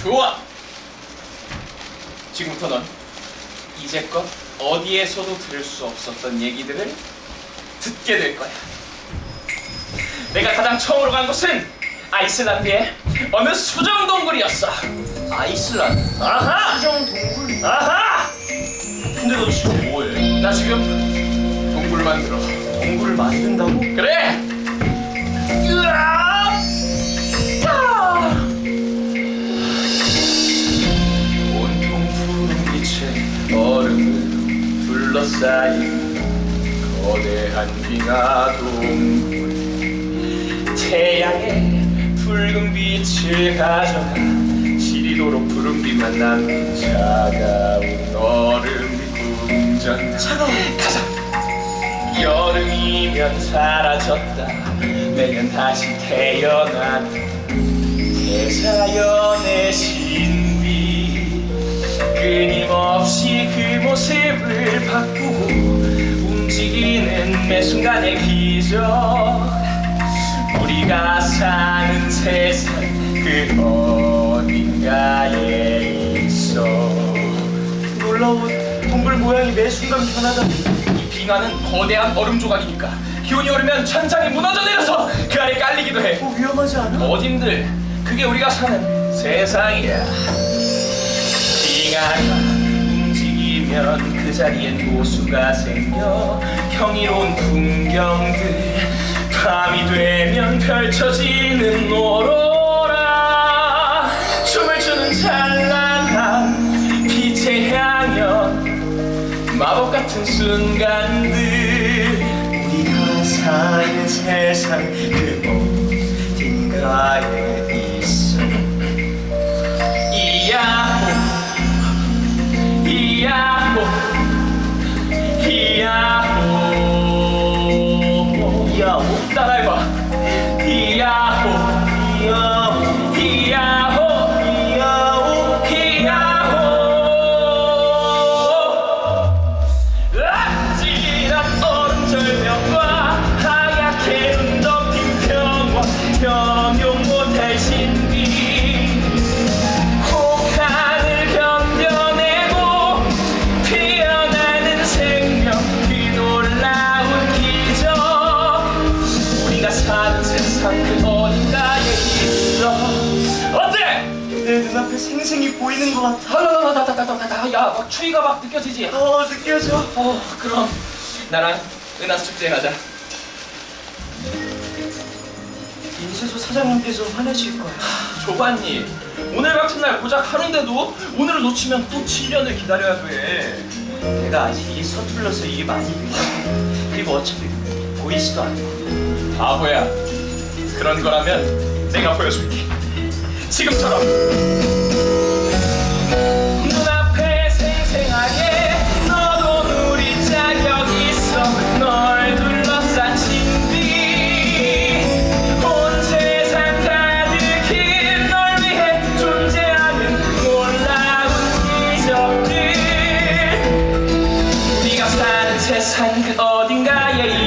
좋아. 지금부터 넌 이제껏 어디에서도 들을 수 없었던 얘기들을 듣게 될 거야. 내가 가장 처음으로 간 곳은 아이슬란드의 어느 수정 동굴이었어. 아이슬란드 아하! 수정 동굴 아하! 근데 너 지금 뭐해? 나 지금 동굴 만들어. 동굴을 만든다고? 그래. 둘러싸인 거대한 빙하 동굴 태양의 붉은 빛을 가져가 시리도록 푸른 빛만 남긴 차가운 얼음 궁전 차가워 가자 여름이면 사라졌다 내년 다시 태어난 대자연의 신 모습을 바꾸고 움직이는 매 순간의 기적 우리가 사는 세상 그 어딘가에 있어 놀라운 동굴 모양이 매 순간 변하다니 이 빙하는 거대한 얼음 조각이니까 기온이 오르면 천장이 무너져 내려서 그 안에 깔리기도 해. 어, 위험하지 않아? 어딘들 그게 우리가 사는 세상이야. 빙하가 움직이면 그 자리엔 호수가 생겨. 경이로운 풍경들 밤이 되면 펼쳐지는 오로라. 춤을 추는 찬란한 빛의 향연. 마법 같은 순간들 우리가 사는 세상 그 어딘가에 이 생생히 보이는 것 같아. 하다다다다다다 야 막 추위가 막 느껴지지? 어 느껴져. 어 그럼. 나랑 은하 축제 가자. 인쇄소 사장님께서 화내실 거야. 조반님 오늘 같은 날 고작 하루인데도 오늘을 놓치면 또 7년을 기다려야 돼. 내가 아직 일이 서툴러서 일이 많이 밀려 그리고 어차피 보이지도 않고. 바보야 그런 거라면 내가 보여줄게. 지금처럼 세상 어딘가에